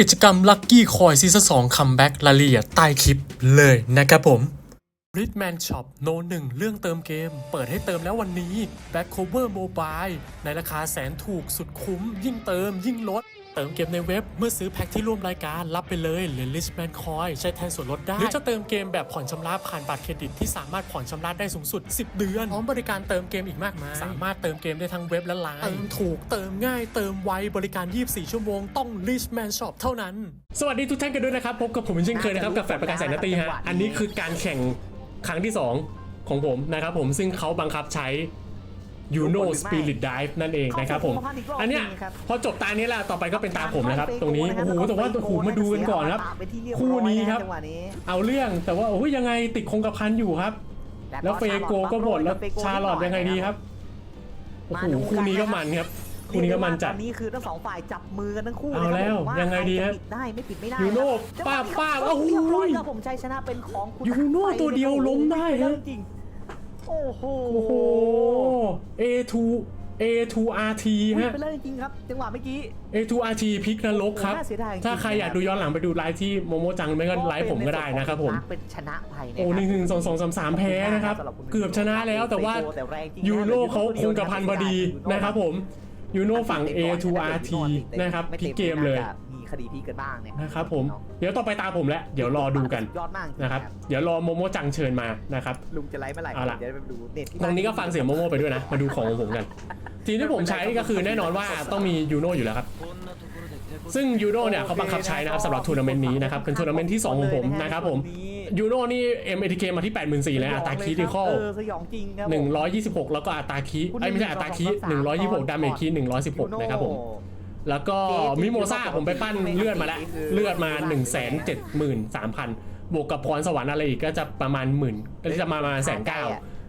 กิจกรรม Lucky Coin ซีซั่น2คัมแบ็กรายละเอียดใต้คลิปเลยนะครับผมบริดแมนช็อปโนหนึ่งเรื่องเติมเกม เปิดให้เติมแล้ววันนี้ Back Cover Mobile ในราคาแสนถูกสุดคุ้ม ยิ่งเติมยิ่งลด เติมเกมในเว็บเมื่อซื้อแพ็คที่ร่วมรายการรับไปเลยเหรียญ Richman Coin ใช้แทนส่วนลดได้ หรือจะเติมเกมแบบผ่อนชำระผ่านบัตรเครดิตที่สามารถผ่อนชำระได้สูงสุด 10 เดือนพร้อมบริการเติมเกมอีกมากมายสามารถเติมเกมได้ทั้งเว็บและไลน์เติมถูกเติมง่ายเติมไวบริการ 24 ชั่วโมงต้อง Richman Shop เท่านั้น สวัสดีทุกท่านกันด้วยนะครับพบกับผมเช่นเคยนะครับกับแฟนประกาศแสนนาตีฮะอันนี้คือการแข่งครั้งที่ 2 ของผมนะครับผมซึ่งเขาบังคับใช้ Uno Spirit Dive นั่นเองนะครับผม อันเนี้ยพอจบตานี้แล้วต่อไปก็เป็นตาผมนะครับ ตรงนี้ โอ้โห แต่ว่าโอ้โหมาดูกันก่อนครับ คู่นี้ครับ เอาเรื่องแต่ว่าโอ้ยยังไงติดคงกระพันอยู่ครับ แล้วเฟโกก็หมดแล้วชาลอตยังไงดีครับ โอ้โห คู่นี้ก็มันครับคู่นี้ก็มันจัดตอนนี้คือทั้งสองฝ่ายจับมือกันทั้งคู่เอาแล้วนะครับผมยังไงดีฮะใครจะปิดได้ไม่ปิดไม่ได้ยูโน่ครับป้าบป้าบจังหวะโอ้โหเรียบร้อยครับผมชัยชนะเป็นของคุณยูโน่ตัวเดียวล้มได้ฮะจริงโอ้โหโอ้โห A2 A2 RT วิ่งฮะไปเลยจริงๆครับจังหวะเมื่อกี้ A2 RT พลิกนรกครับโอ้โหน่าเสียดายจริงๆถ้าใครอยากดูย้อนหลังไปดูไลฟ์ที่โมโมจังไม่ก็ไลฟ์ผมก็ได้นะครับผมเป็นชนะไปนะโอ้หนึ่งหนึ่งสองสองสามสามแพ้นะครับ เกือบชนะแล้วแต่ว่าแต่แรงจริงะยูโน่เขาคงกระพันพอดีนะครับผมยูโน่ฝั่ง A2RT นะครับพลิกเกมเลยมี คดีพลิกกันบ้างเนี่ยนะครับผมเดี๋ยวต่อไปตามผมแล้วเดี๋ยวรอดูกันยอดมากจงๆนะครับเดี๋ยวรอโมโมจังเชิญมานะครับลุงจะไลฟ์เมื่อไหร่เอาล่ะเดี๋ยวไปดูเน็ตที่ตรงนี้ก็ฟังเสียงโมโมไปด้วยนะมาดูของของผมกันทีมที่ผมใช้ก็คือแน่นอนว่าต้องมียูโน่อยู่แล้วครับซึ่งยูโน่เนี่ยเขาบังคับใช้นะครับสำหรับทัวร์นาเมนต์นี้นะครับเป็นทัวร์นาเมนต์ที่2ของผมนะครับผมยูโน่นี่ MATK มาที่ 84,000เลยอัตราคีที่ข้อเออสยองจริงครับผม126 แล้วก็อัตราคีไอ้ยไม่ใช่อัตราคี126 ดาเมจคี116 นะครับผม แล้วก็มิโมซ่าผมไปปั้นเลือดมาแล้ว เลือดมา 1 7 3 0 0 0 บวกกับพรสวรรค์อะไรอีกก็จะประมาณหมื่นก็จะมาประมาณแสนเก้า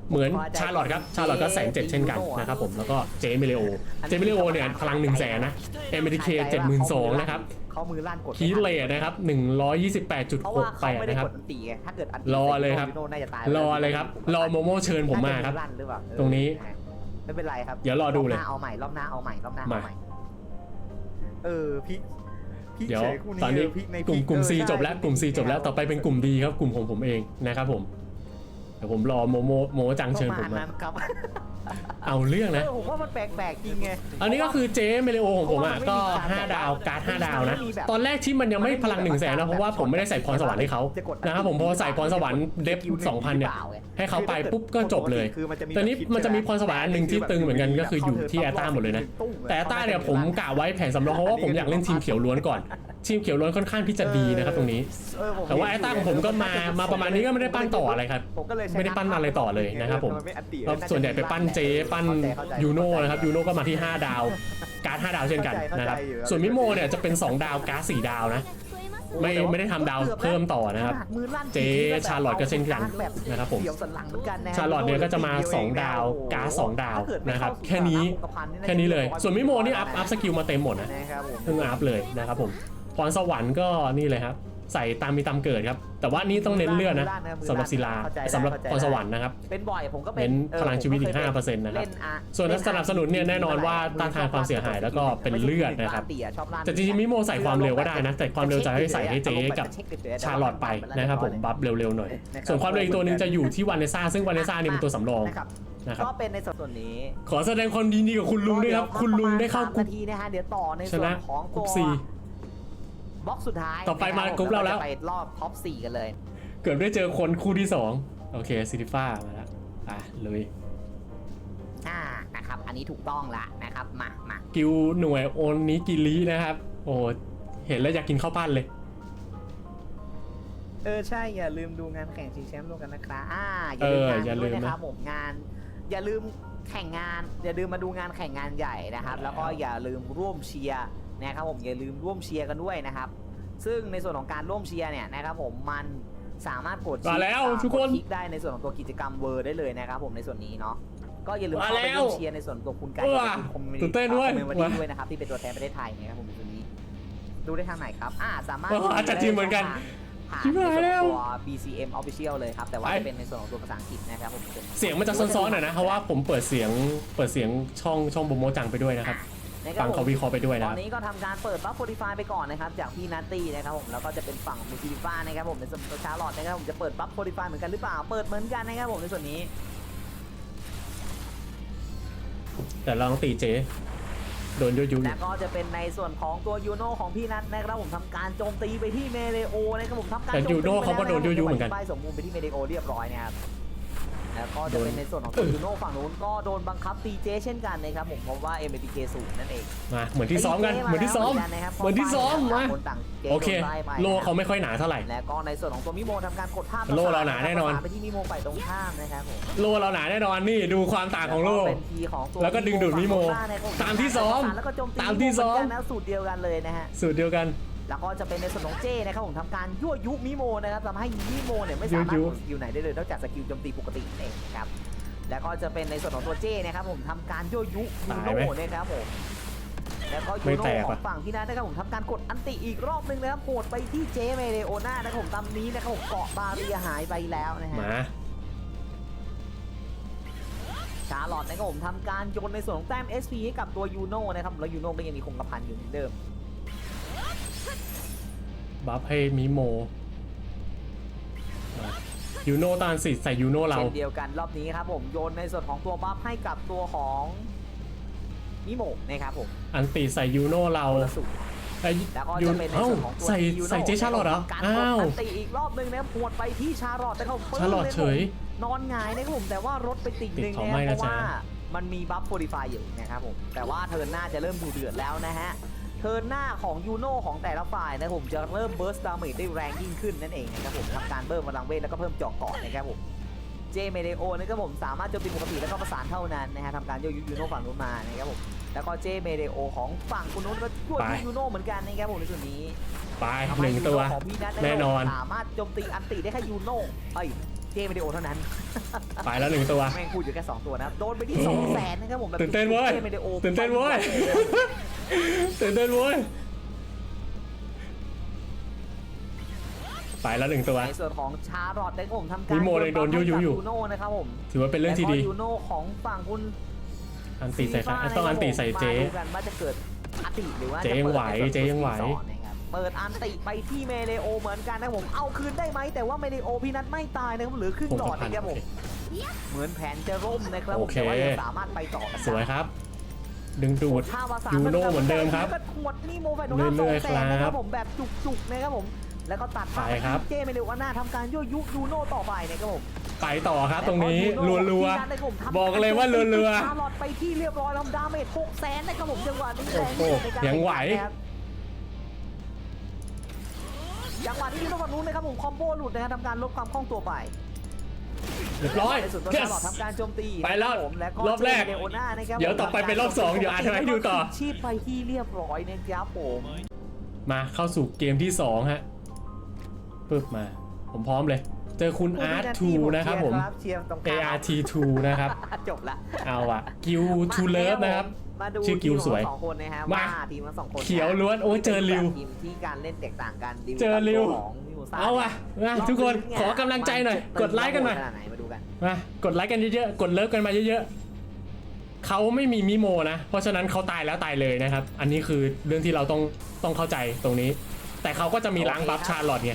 เหมือนชาร์ลอตครับ ชาร์ลอตก็แสนเจ็ดเช่นกันนะครับผมแล้วก็เจมิเลโอ เจมิเลโอเนี่ยพลัง1 0 0 0 0แสนนะเอเมริเคเจ็ดหมื่นสองนะครับเขามือลั่นกดคีเลทนะครับเพราะว่าเขาไม่128.68ได้นะครักบดอันตีไงถ้าเกิดอันรอเลยครับโน่น่าจะตายรอเลยครับรอโมโมเชิญผมมาครับลั่นหรือเปล่าเออตรงนี้ไม่เป็นไรครับ เดี๋ยวรอดูเลยบหน้าเอาใหม่รอบหน้าเอาใหม่รอบหน้ามาเอาใหม่ เออพี่พี่เดี๋ยวฉคู่ตอนนี้เพลิในกลุ่มกลุ่มเออ C ใช่จบแล้วกลุ่ม C จบแล้วต่อไปเป็นกลุ่ม D ครับ กลุ่มของผมเองนะครับผมเดี๋ยวผมรอโมโมโมจังเชิญผมประมาณนั้นครับ เอาเรื่องเอนะอผมว่ามันแปลกๆจริงไง อันนี้ก็คือเจเมเลโอของผมอะ ก็ 5 ดาวการ์ด5ดาวนะ ตอนแรกที่มันยังไม่พลัง1นึ่งแสนนะ เพราะว่าผมไม่ได้ใส่พรสวรรค์ให้เขานะครับผมพอใส่พรสวรรค์เดฟ2,000 เนี่ย ให้เขาไปปุ๊บก็จบเลยคือมันจะมีแต่นี้มันจะมีพรสวรรค์อันหนึ่งที่ตึงเหมือนกันก็คืออยู่ที่แอตตาหมดเลยนะ แต่แอตตาเนี่ยผมกะไว้แผนสำรองเพราะว่าผมอยากเล่นทีมเขียวล้วนก่อน ทีมเขียวล้วนค่อนข้างที่จะดีนะครับตรงนี้ เออผมแต่ว่าแอตตาของผมก็มามาประมาณนี้ก็ไม่ได้ปั้นต่ออะไรครับ ผมก็เลยชะไม่ได้ปั้นอะไรต่อเลยนะครับผม ทำไอัดดีก็ส่วนใหญ่ไปปั้นเจ ปั้นยูโน่นะครับยูโน่ก็มาที่ 5 ดาว การ์ด5ดาวเช่นกันนะครับ ส่วนมิโมเนี่ยจะเป็น 2 ดาวการ์ด4ดาวนะ ไม่ไม่ได้ทำดาวเพิ่มต่อนะครับขนาดมือลั่นเจ๊ชาร์ลอตก็เช่นกันนะครับผมเขียวสันหลังเหมือนกันนะชาร์ลอตเนี่ยก็จะมาสองดาวการ์ดสองดาวนะครับแค่นี้ แค่นี้เลย ส่วนมิโมนี่อัพอัพสกิลมาเต็มหมดนะนะครับผม เพิ่งอัพเลยนะครับผม พรสวรรค์ก็นี่เลยครับ ใส่ตามมีตามเกิดครับ แต่ว่านี่ต้องเน้นเลือดนะสำหรับศิลาสำหรับพรสวรรค์นะครับเป็นบ่อยผมก็เป็นเน้นออพลังชีวิตอีกผมก็เคย5%นะครับเล่อะส่วนสนับสนุนเนี่ยแน่นอนว่าต้านทานความเสียหายแล้วก็เป็นเลือดนะครับแต่จริงๆมิโมใส่ความเร็วก็ได้นะแต่ความเร็วจะให้ใส่ให้เจ๊กับชาร์ลอตไปนะครับผมบัฟเร็วๆหน่อย ส่วนความเร็วอีกตัวหนึงจะอยู่ที่วานเนซ่าซึ่งวานเนซ่าเนี่ยเป็นตัวสำรองนะครับนะครับก็เป็นในส่วนนี้ ขอแสดงความยินดีกับคุณลุงด้วยครับ คุณลุงได้เข้ากรุ๊ปนาทีนะฮะเดี๋ยวต่อในชส่วนนะของกรุ๊ตัปวซี บล็อกสุดท้ายต่อไปมากรุ๊ปเราแล้ว จะไปรอบท็อป4กันเลย เกือบได้เจอคนคู่ที่สองโอเคซิติฟ้ามาแล้วอะลุยอ่านะครับ อันนี้ถูกต้องละนะครับมามากิวหน่วยโอนนิกิรินะครับ โอ้เห็นแล้วอยากกินข้าวปั้นเลย เออใช่อย่าลืมดูงานแข่งชิงแชมป์ร่วมกันนะครับอ่าเออออย่าย่าลืลืมมนะนะครับผมงาน อย่าลืมแข่งงาน อย่าลืมมาดูงานแข่งงานใหญ่นะครับ แล้วก็อย่าลืมร่วมเชียร์ นะครับผมอย่าลืมร่วมเชียร์กันด้วยนะครับ ซึ่งในส่วนของการร่วมเชียร์เนี่ยนะครับผมมันสามารถกดมาแล้วอ่ทุกคนดลิกได้ในส่วนของตัวกิจกรรมเวอร์ได้เลยนะครับผมในส่วนนี้เนาะก็อย่าลืมมาเข้าไปแล้วร่วมเชียร์ในส่วนตัวคุณไก่เออคุณคอมมิวนิตื่นเต้นด้วยคอมมิวนิตี้มาด้วยนะครับที่เป็นตัวแทนประเทศไทยนะครับผมในส่วนนี้ดูได้ทางไหนครับ อ่า สามารถเอออาจจะทีมเหมือนกันผ่านชิบในหายส่วนแล้ขวองตัว BCM Official เลยครับ แต่ว่าไปจะเป็นในส่วนของตัวภาษาอังกฤษนะครับผมเป็นเสียงมันจะซ้อนๆหน่อยนะ เพราะว่าผมเปิดเสียง เปิดเสียงช่องช่องโบโมจังไปด้วยนะครับนะครับ ฟังเขาวิเคราะห์ไปด้วยตนะอคนรับนี้ก็ทำการเปิดบัฟโ o ดิฟายไปก่อนนะครับจากพี่นัตตี้นะครับผมแล้วก็จะเป็นฝั่งมูซิฟ้านะครับผมในส่วนของชาร์ลอตนะครับผมจะเปิดบัฟโ o ดิฟายเหมือนกันหรือเปล่าเปิดเหมือนกันนะครับผมในส่วนนี้แต่เราต้องตีเจโดนยุยยุและก็จะเป็นในส่วนของตัวยูโนของพี่นัทนะครับผมทำการโจมตีไปที่เมเลโอนะครับผมทำการแต่โจมตียูโน่เขาก็โดนยุยยุเหมือนกันไปสมบูรณ์ไปที่เมเลโอเรียบร้อยนะครับ แล้วก็จะเป็นในส่วนของตัวยูโน่ฝั่งนู้นก็โดนบังคับตีเจเช่นกันนะครับผมเพราะว่า m อ็ k สูงนั่นเองมาเหมือนที่ซ้อมกันเหมือนที่ซ้อมเหมือนที่ซ้อมมาคนต่างกโอเคโดนไล่ไปโลเขาไม่ค่อยหนาเท่าไหร่และก็ในส่วนของตัวมิโมทำการกดภาพโล่เราหนาแน่นอนไปที่มิโมฝ่ายตรงข้ามนะครับผมโลเราหนาแน่นอนนี่ดูความต่างของโลแล้วก็เป็นทีของตัวแล้วก็ดึงดูดมิโมฝั่งตรงข้นะครับตามที่ซ้อมแล้วก็โจมตีตามที่ซ้อมเหนกันนะสูตรเดียวกันเลยนะฮะสูตรเดียวกัน แล้วก็จะเป็นในส่วนของเจนะครับผมทำการยั่วยุมิโมนะครับทำให้มิโมเนี่ยไม่สามารถยั่วยุกดสกิลไหนได้เลยนอกจากสกิลโจมตีปกตินั่นเองนะครับแล้วก็จะเป็นในส่วนของตัวเจนะครับผมทำการยั่วยุยูตายโน่ไหมนะครับผมแล้วก็ไม่ยูโน่แตกขอว่ะงฝั่งพี่นัทนะครับผมทำการกดอันติอีกรอบนึงนะครับโหดไปที่เจเมเดโอนานะครับผมตามนี้นะครับผมเกาะบาเรียหายไปแล้วนะฮะมาชาร์ลอตนะครับผมทำการโยนในส่วนของแต้ม SP ให้กับตัวยูโน่นะครับแล้วยูโน่ก็ยังมีคงกระพันอยู่เหมือนเดิม บัฟให้มิโมมายูโน่ตานสิใส่ยูโน่เราเช่นเดียวกันรอบนี้ครับผมโยนในส่วนของตัวบัฟให้กับตัวของมิโมนะครับผมอันตีใส่ยูโน่เราคนละสูตรไอ้แล้วก็ยูจะเป็นในเอ้าส่วนของตัวใส่ยูโน่ใส่เจชาร์ลอตเหรอการกอ้าดวอันตีอีกรอบหนึงนะครับหวดไปที่ชาร์ลอตนะครับผมชาร์ลอตเฉยนอนหงายนะครับผมแต่ว่ารถไปติดหนึ่งติดเขานะไม่เพนะราะจ๊ะว่ามันมีบัฟโ o ดิฟายอยู่นะครับผมแต่ว่าเทิร์นหน้าจะเริ่มดูเดือดแล้วนะฮะเทิร์นหน้าของยูโน่ของแต่ละฝ่ายนะครับผมจะเริ่มเบิร์สดาเมจได้แรงยิ่งขึ้นนั่นเองนะครับผมทำการเพิ่มพลังเวทแล้วก็เพิ่มเจาะเกาะนะครับผมเจเมเดโอนะครับผมสามารถโจมตีปกติแล้วก็ประสานเท่านั้นนะฮะทำการโยกยูโน่ฝั่งนู้นมานะครับผมแล้วก็เจเมเดโอของฝั่งคุณนู้นก็ช่วยไปยูโน่เหมือนกันนะครับผมในส่วนนี้ไปทำหให้นึ่งยูตัวโน่ของพี่นัทแน่นอนสามารถโจมตีอันติได้แค่ยูโน่เอ้ยเจเมเดโอเท่านั้นไปแล้วหนึ่งตัวแม่งพูดอยู่แค่สองตัวนะครับโดนไปที่สองแสนนะครับผมแบบตื่นเต้นเว้ยเจเมเดโอตื่นเต้นเว้ย ตื่นเต้นเว้ยไปแล้วหนึ่งตัว ในส่วนของชาร์ลอตนะครับผมทำการมิโมเลยโดนยุยยุอยู่ ยูโน่นะครับผมถือว่าเป็นเรื่องที่ดี แล้วก็ยูโน่ของฝั่งคุณอันตีใส่ใครต้องอันตีใส่เจมาดูกันว่าจะเกิดอันติหรือว่าเจ๊ยังไหวเจ๊ยังไหวจะปิดในส่นของสกิลสองนะครับเปิดอันติไปที่เมเลโอเหมือนกันนะครับผมเอาคืนได้ไหมแต่ว่าเมเลโอพี่นัทไม่ตายนะครับเหลือครึ่งคงหลกอระดพันนะครับผม เหมือนแผนจะร่มนะครับผโอมเค แต่ว่ายังสามารถไปต่อกันสวยครับ ดึงดูดท่าวาสายูโน่เหมือนเดิมครับก็หมดนี่โมแฟนโนเรื่สออยงๆแสนนะคครัรับบผมแบบจุกๆนะครับผมแล้วก็ตัดไปครับเจเมเลโอหน้าทำการยั่วยุยูโน่ต่อไปนะครับผมไปต่อครับตรงนี้แวก็รัวที่นั่นนะครับผมทำๆบอกเลยว่ารัวชาร์ลอตไปที่เรียบร้อยแล้วดาเมจหกแสนนะครับผมจังหวะนี้โอ้โหแรงที่สุดในการยังไหวแข่ขันนะครับจังหวะที่ยูโน่ฝั่งนู้นนะครับผมคอมโบหลุดนะครับทำการลดความคล่องตัวไปๆ เรียบร้อย ในส่วนตัว yes ชาร์ลอตทำการโจมตีไปแล้วนะครับผมแล้วก็รอบแรกเจเดโอน่านะครับเดี๋ยวต่อไปเป็นรอบสองเดี๋ยวอาจจะให้ดูต่อ ชีพไปที่เรียบร้อยนะครับผมมาเข้าสู่เกมที่ 2 ฮะปึ๊บมา ผมพร้อมเลย เจอคุณ R2 นะครับผม เชียร์ตรงกลาง ART2 นะครับ จบละ เอาอะกิวทูเลิฟนะครับ มาดูชื่อกิลสวยทีมของสองคนนะฮะมาว่าทีมทั้งสองคนเขียวล้วนโอ้ยเจอริวทีมที่การเล่นแตกต่างกันเจอริวของมิโมซ่าเอาอะมาทุกคนขอกำลังใจหน่อย กดไลค์กันหน่อย ขนาดไหนมาดูกัน มากดไลค์กันเยอะๆ กดเลิฟกันมาเยอะๆ เขาไม่มีมิโมนะ เพราะฉะนั้นเขาตายแล้วตายเลยนะครับ อันนี้คือเรื่องที่เราต้องต้องเข้าใจตรงนี้ แต่เขาก็จะมีล้างบัฟชาร์ลอตไง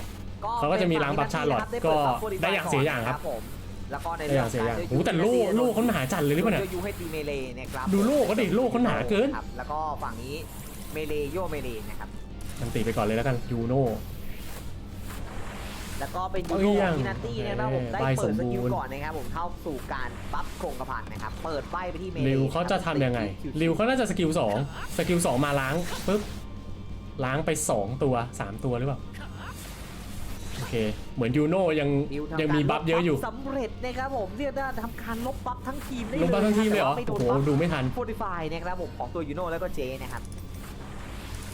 เขาก็จะมีล้างบัฟชาร์ลอตก็ได้อย่างเสียอย่างครับ ผม แล้วก็ในได้อย่างเสียอย่างโอ้แต่โล่โล่เขาหนาจัดเลยหรือเปล่าเนี่ยยูให้ตีเมเลนะครับดูโล่เขาดิโล่เขาหนาเกินครับแล้วก็ฝั่งนี้เมเลโยเมเลนะครับมันตีไปก่อนเลยแล้วกันยูโน่แล้วก็เป็นยูเอ้โน่ยขยัองงพี่นัตตี้นะครับผมได้ใบเปิดสสมบูกิลรณ์ก่อนนะครับผมเข้าสู่การปั๊บโครงกระพันนะครับเปิดใบไปที่เมเลริวเขาจะทำยังไงริวเขาน่าจะสกิลสองสกิลสองมาล้างปุ๊บล้างไปสองตัวสามตัวหรือเปล่าโอ เค เหมือนยูโน่ยังริวทำยังมีการบัฟเยอะอยู่สำเร็จนะครับผมเรียกได้ว่าทำการลบบัฟทั้งทีมได้ลงบัฟทั้งทีมเลยเหรอแต่ว่าไม่โดโอ้นโหบัฟดูไม่ทันโ o ดิฟายนะครับผมของตัวยูโน่แล้วก็เจนะครับ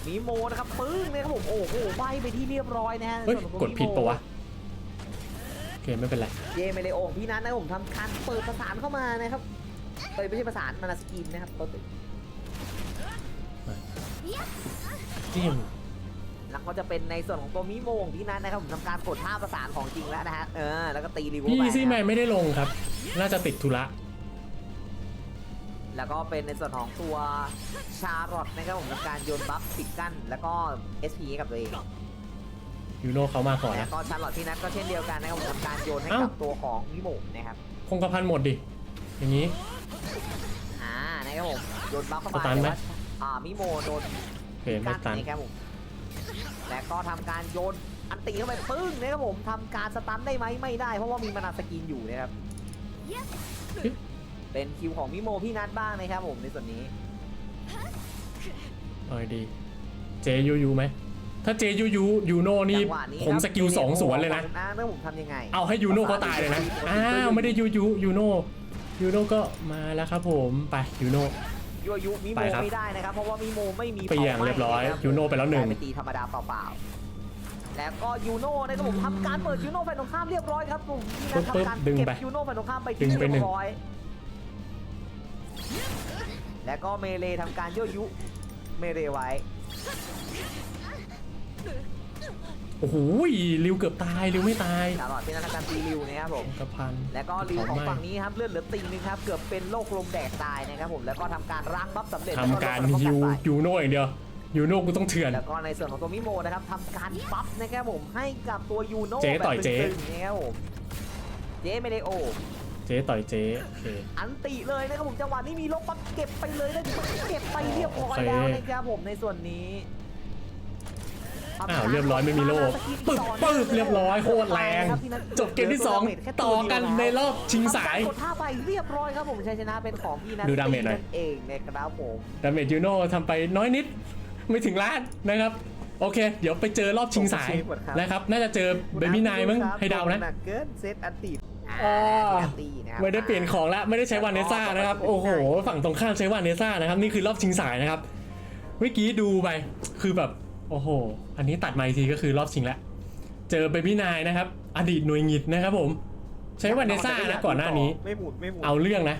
มีโมนะครับปึ้งนะครับผมโอ้โหใบไปที่เรียบร้อยนะฮะเฮ้ยส่วนของกตัวดมิโมผิดปะวะโอเคไม่เป็นไรเจเมเลโอของพี่นัทนะครับผมทำการเปิดประสานเข้ามานะครับเอ้ยไม่ใช่ประสานมานาสกินนะครับตัวจิ้ม แล้วก็จะเป็นในส่วนของตัวมิโมของพี่นัทนะครับผมทำการกดท่าประสานของจริงแล้วนะฮะเออแล้วก็ตีรีเวิร์พี่ไปซี่แมนะนไม่ได้ลงครับ น่าจะติดธุระแล้วก็เป็นในส่วนของตัวชาร์ลอตนะครับผมทำการโยนบัฟปิดกั้นแล้วก็ SP ให้กับตัวเองยูโน่เขามาก่อนแล้นะ วก็ชาร์ลอตที่นัดก็เช่นเดียวกันนะครับผมทำการโยนให้เอ้ากับตัวของมิโมะนะครับคงกระพันหมดดิ อย่างนี้ อ่านะครับผมโยนบัฟเข้าสมาตันไหม แต่ว่าอ่ามิโมะโดน โอเคไม่ตันนะครับผม และก็ทำการโยนอันตีเข้าไปปึ้งนะครับผมทำการสตันได้ไหมไม่ได้ เพราะว่ามีมานาสกินอยู่นะครับเป็นคิวของมิโมพี่นัทบ้างนะครับผมในส่วนนี้เอาดี เจยูยูไหมถ้าเจยูยูยูโน่นี่จังหวะนี้ผมครับสกิลสองสวนเลยนะอ่าแล้วผมทำยังไง เอาให้ยูโน่เขาตายเลยนะ อ้าวไม่ได้ยูยูยูโน่ยูโน่ก็มาแล้วครับผม ไปยูโน่ ยั่วยุมิโมไปครับ ไม่ได้นะครับ เพราะว่ามิโมไม่มีเปลี่ยงผาไหม้เรียบร้อยะคบยูโน่ไปแล้วหนึ่งกายเป็นตีธรรมดาเปล่าๆแล้วก็ยูโน่นะครับผมทำการเปิดยูโน่ฝ่ายตรงข้ามเรียบร้อยครับผมที่นัทปึ๊บทำการดึงเก็บไปยูโน่ฝ่ายตรงข้ามไปดึที่งไปเรียหนึ่บง ร้อยแล้วก็เมเลทำการยั่วยุเมเลไว้ โอ้โหริวเกือบตายริวไม่ตายตลอดเป็นนักการตีริวนะครับผมกระพันแล้วก็ริวของไม่ฝั่งนี้ครับเลือดเหลือตีหนึงครับเกือบเป็นโรคลมแดกตายนะครับผมแล้วก็ทำการล้างบัฟสำเร็จทำการแล้วลดฮิวป้องกันไปยูโน่อย่างเดียวยูโน่กูต้องเถื่อนแล้วก็ในส่วนของตัวมิโมนะครับทำการบัฟนะครับผมให้กับตัวยูโน่เจ๊แบบต่อยเจ๊ตึงๆนะครับผมเจ๊ไม่ได้โอเจ๊ต่อยเจ๊โอเคอันติเลยนะครับผมจังหวะนี้มีลบปั๊บเก็บไปเลยนะเก็บไปเรียบร้อยโอเคแล้วนะครับผมในส่วนนี้ อ้าวเรียบร้อยไม่มีโล่ปึ๊บปึ๊บเรียบร้อยโคตรแรง จบเกมที่สองต่อกันในรอบชิงสายทำกรกดท่าไปเรียบร้อยครับผมชัยชนะเป็นของพี่นัทดูดาเมจหน่อยนเองนะครับผมดาเมจยูโน่ทำไปน้อยนิดไม่ถึงล้านนะครับโอเค เดี๋ยวไปเจอรอบชิงสายนะครับ น่าจะเจอเบบี้นายมั้งให้เดานะหนักเกินเซตอันติอ่าอันตินะครับไม่ได้เปลี่ยนของแล้วไม่ได้ใช้วานเนซ่านะครับ โอ้โห ฝั่งตรงข้ามใช้วานเนซ่านะครับ นี่คือรอบชิงสายนะครับ เมื่อกี้ดูไป คือแบบ โอ้โห อันนี้ตัดมาอีกทีก็คือรอบชิงแล้ว เจอเบบี้นายนะครับ อดีตหน่วยงิดนะครับผม ใช้วานเนซ่านะก่อนหน้านี้ ไม่หมุนไม่หมุนเอาเรื่องนะ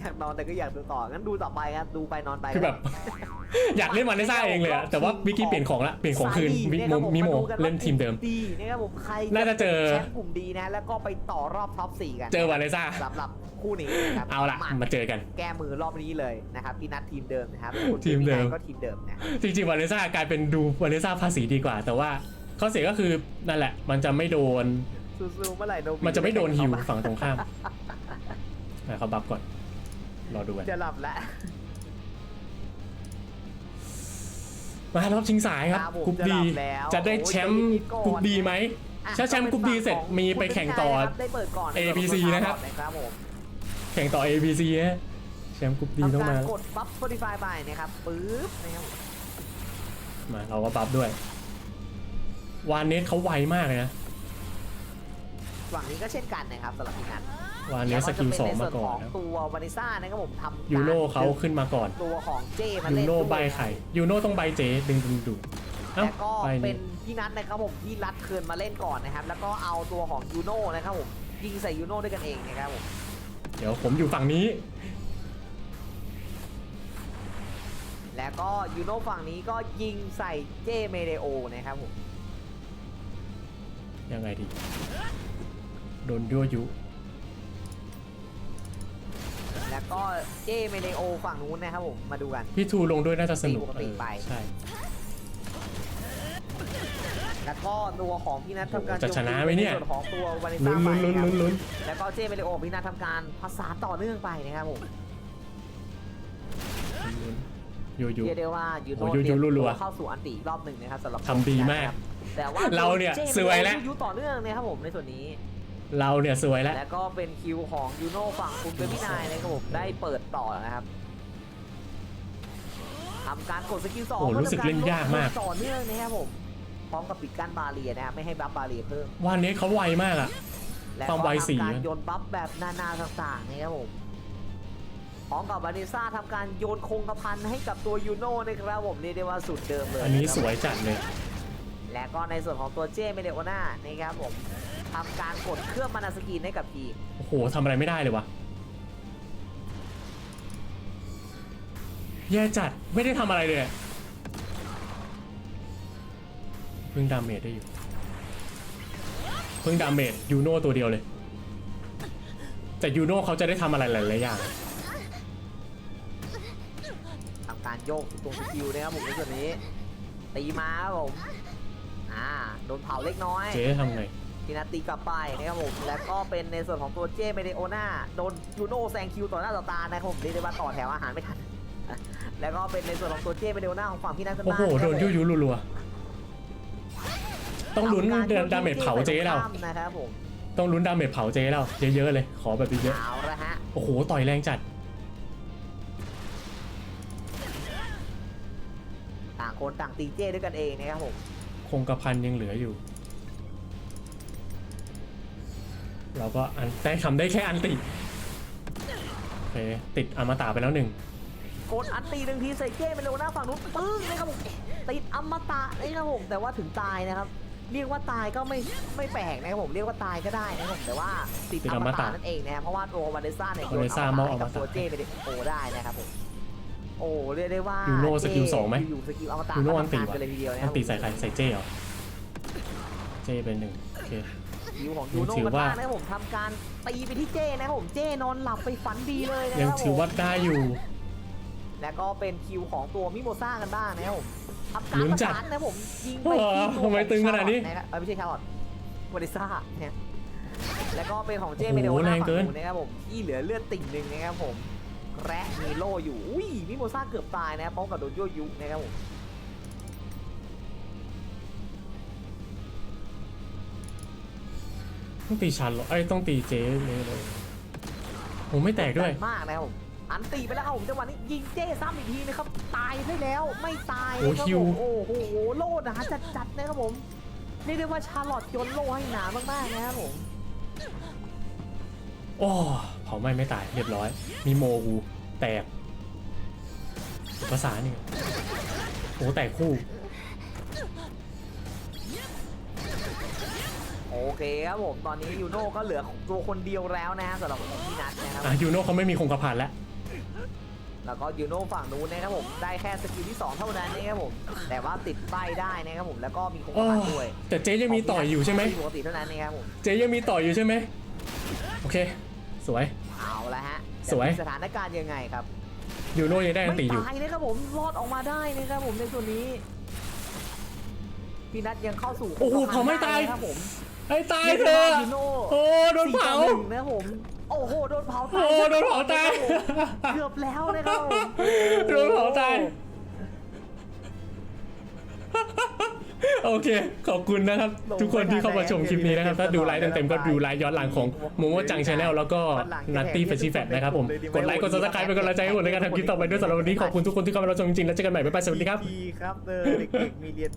อยากนอนแต่ก็อยากดูต่องั้นดูต่อไปครับดูไปนอนไปคือแบบ อยากเล่นวานเนซ่าเองเลยอะแต่ว่าวิกกี้เปลี่ยนของละเปลี่ยนของคืนสายมิดีโมนะครับมิโมาดูกันว่าเล่นทีมเดิมดีนะครับผมใครน่าจะเจอแชมป์กลุ่มดีนะ แล้วก็ไปต่อรอบท็อป4กัน เจอวานเนซ่าสำหรับคู่นี้นะครับเอาละมาเจอกัน แก้มือรอบนี้เลยนะครับพี่นัททีมเดิมนะครับคุณทีมเดิมพี่นายก็ทีมเดิมนะจริงๆวานเนซ่ากลายเป็นดูวานเนซ่าภาษีดีกว่า แต่ว่าข้อเสียก็คือนั่นแหละ มันจะไม่โดน สู้ๆเมื่อไหร่โดมันจะไม่โดนฮิวฝั่งตรงข้ามอะเขาบัฟก่อน รอดูกันจะหลับแล้ว มารอบชิงสายครับครับผมกรุ๊ปจะหดีลับแล้วจะได้แชมป์โอ้ยใจเย็นๆก่อนกรุ๊ปดีไหมอะถ้าแชมป์กรุ๊ปดีเสร็จมีไปแข่งต่อได้เปิดก่อน APC นะครับ นะครับผมแข่งต่อ APC ฮะแชมป์กรุ๊ปดีต้องทำกามารกดบัฟ Spotify ไปนะครับปึ๊บนะครับมาเราก็บัฟด้วย วานเนสเขาไวมากเลยนะ ฝั่งนี้ก็เช่นกันนะครับสำหรับพี่นัทวานเนสสกิลสองมาก่อนแล้วนะจะเป็นในส่วนของตัววานิซ่านะครับผมทำยูโรเขาขึ้นมาก่อน ตัวของเจมายูเล่นโรด้วยใบไข่ยูโรต้องใบเจดึงดึงดูเอ้าแล้วก็ใบเป็นี้นพี่นัทนะครับผมที่รัดเคินมาเล่นก่อนนะครับ แล้วก็เอาตัวของยูโน่นะครับผมยิงใส่ยูโน่ด้วยกันเองนะครับผมเดี๋ยวผมอยู่ฝั่งนี้ แล้วก็ยูโน่ฝั่งนี้ก็ยิงใส่เจเมเดโอนะครับผมยังไงดี โดนยั่วยุ แล้วก็เจเมเดโอฝั่งนู้นนะครับผมมาดูกัน พี่ทูลงด้วยน่าจะสนุกตีปกติเออไปใช่แล้วก็ตัวของพี่นัททำการจะชนะไหมเนี่ย ใส่วนของตัววานิลุ้ซ่านไปลุ้นลุ้นนะครับลุ้นลุ้นแล้วก็เจเมเดโอพี่นัททำการภาษานต่อเนื่องไปนะครับผมลุ้นยูยูเรียกได้ว่ายูโน่โอ้ยูเตรียมยูรัตัวเข้าสู่อันติอีกรอบหนึ่งนะครับสำหรับทำดีมาก แต่ว่าเราเนี่ยจสวยแล้ว ยูต่อเนื่องนะครับผมในส่วนนี้ เราเนี่ยสวยแล้ว แล้วก็เป็นคิวของยูโน่ฝั่งคุณเบบี้นายนะครับผมได้เปิดต่อนะครับทำการกดสกิลสองโอ้รู้สึกเล่นยากมาก ต่อเนื่องนะครับผมพร้อมกับปิดกั้นบาเรียนะครับไม่ให้บัฟบาเรียเพิ่มวานเนสเขาไวมากอะและความไวก็สีทำการโยนบัฟแบบนานาต่างๆนะครับผมพร้อมกับบานิซ่าทำการโยนคงกระพันให้กับตัวยูโน่นะครับผมเรียกได้ว่าสุดเดิมเลยอันนี้นะครับสวยจัดเลย และก็ในส่วนของตัวเจเมเดโอนานะครับผม ทำการกดเครื่องมานาสกีนให้กับทีมโอ้โหทำอะไรไม่ได้เลยวะแย่จัดไม่ได้ทำอะไรเลยอะเพิ่งดาเมจได้อยู่เพิ่งดาเมจยูโน่ตัวเดียวเลย แต่ยูโน่เขาจะได้ทำอะไรหลายๆอย่างโยกตรงสกิลนะครับผมในส่วนนี้ ตีมาครับผมอ่าโดนเผาเล็กน้อย เจ๊ทำไง ทีนาตีกลับไปนะครับผม แล้วก็เป็นในส่วนของตัวเจเมเดโอนาโดนยูโนแซงคิวต่อหน้าต่อตานะครับผมเรียกได้ว่าต่อแถวอาหารไม่ทัน แล้วก็เป็นในส่วนของตัวเจเมเดโอนาของฝั่งพี่นัทกันโอ้บ้างโห โดนครับผมยุยุรัวๆต้องลุ้นทำการดาเมจเผาเจ๊เราข้มนะครับผมต้องลุ้นดาเมจเผาเจ๊เรา เยอะๆเลย ขอแบบเยอะเอาละฮะ ๆโอ้โห ต่อยแรงจัด ต่างคนต่างตีเจด้วยกันเองนะครับผม คงกระพันยังเหลืออยู่ เราก็อันได้ทำได้แค่อันติโอเคติดอมตะไปแล้วหนึ่งกดอันตีหนึ่งทีใส่เจเมเดโอนาฝั่งนู้นปึ้งนะครับผมติดอมตะนะครับผมแต่ว่าถึงตายนะครับ เรียกว่าตายก็ไม่ไม่แปลกนะครับผมเรียกว่าตายก็ได้นะครับผมแต่ว่าติดติดออมมตะตะนั่นเองนะครับเพราะว่าตัววานเดซ่าเนี่ยโยนวาเดซ่ามอบให้กับอมตะตัวเจไปเดโอได้นะครับผมโอ้เรียกได้ว่ายูโน่สกิลเจสองไหมอยู่สกิลอมตะยูโน่อันติทำงาวะกันเลยทีเดียวนะคอัรันบติใส่ใครใส่เจ๊เหรอเจ๊เป็นหนึ่งโอเค สกิลของยูโน่ถือกันว่า บ้างนะครับผมทำการตีไปที่เจนะครับผมเจนอนหลับไปฝันดีเลยนะคยังรับถือว่าผมได้อยู่ แล้วก็เป็นคิวของตัวมิโมซ่ากันบ้างนะครับผมทำการลุ้นประจัดสานนะครับผมยิงเอไปอที่ตัวทำไมตึงขนาดนี้ของชร์ลอตนะครับเอ้ยไม่ใช่ชาร์ลอตวาเดซ่าเนี่ยแล้วก็เป็นของเจโอ้โหเมเดโอแรน่างเกิฝั่นงนู้นนะครับผมที่เหลือเลือดติ่งหนึ่งนะครับผมแระมีโล่อยู่อุ้ยมิโมซ่าเกือบตายนะครับพร้อมกับโดนยั่วยุนะครับผม ต้องตีชันเหรอไอ้ยต้องตีเจ๊เลยเลยโอ้ไม่แตกด้วยมากนะครับผมอันตีไปแล้วครับผมจังหวะนี้ยิงเจ้ซ้ำอีกทีนะครับตายได้แล้วไม่ตายโอ้นะครับคิวผมโอ้โหโล่หนาจัดๆนะครับผมเรียกได้ว่าชาร์ลอตโยนโล่ให้หนามากๆนะครับผมโอ้เผาไหม้ไม่ตายเรียบร้อย มีโมกูแตกภาษานี่โอ้แตกคู่ โอเคครับผมตอนนี้ยูโน่ก็เหลือตัวคนเดียวแล้วนะฮะสำหรับของพี่นัทนะครับ อะยูโน่เขาไม่มีคงกระพันแล้ว แล้วก็ยูโน่ฝั่งนู้นนะครับผมได้แค่สกิลที่ 2 เท่านั้นนะครับผม แต่ว่าติดใบได้นะครับผมแล้วก็มีคงกโอ้ระพันด้วยแต่เจ๊ยังมีต่อยอยู่ใช่ไหม ปกติเท่านั้นนะครับผมเจ๊ยังมีต่อยอยู่ใช่ไหม โอเค สวย เอาละฮะสวย จะมีสถานการณ์ยังไงครับยูโน่ยังได้อันไม่ตีอยู่ ตายนะครับผมรอดออกมาได้นะครับผมในส่วนนี้พี่นัทยังเข้าสู่โอ้โหคงกระพันเผาไม่ตายด้นะครับผม ไอ้ตายเรียกเธได้อว่ายูโน่โอ้โดนเผา สี่ต่อหนึ่งนะครับผมโอ้โหโดนเผาตายโอ้โดนเผาตาย เกือบแล้วนะครับผมโดนเผาตาย โอเค ขอบคุณนะครับ ทุกคนที่เข้ามาชมคลิปนี้นะครับ ถ้าดูไลฟ์เต็มๆก็ดูไลฟ์ย้อนหลังของโมโมจังชาแนลแล้วก็นัตตี้เฟชชี่แฟนะครับผม กดไลค์กดซับสไครป์เป็นกำลังใจให้ผมในการทำคลิปต่อไปด้วยสำหรับวันนี้ขอบคุณทุกคนที่เข้ามารับชมจริงๆแล้วเจอกันใหม่บ๊ายบายสวัสดีครับ ดีครับเออเด็กๆมีเรียน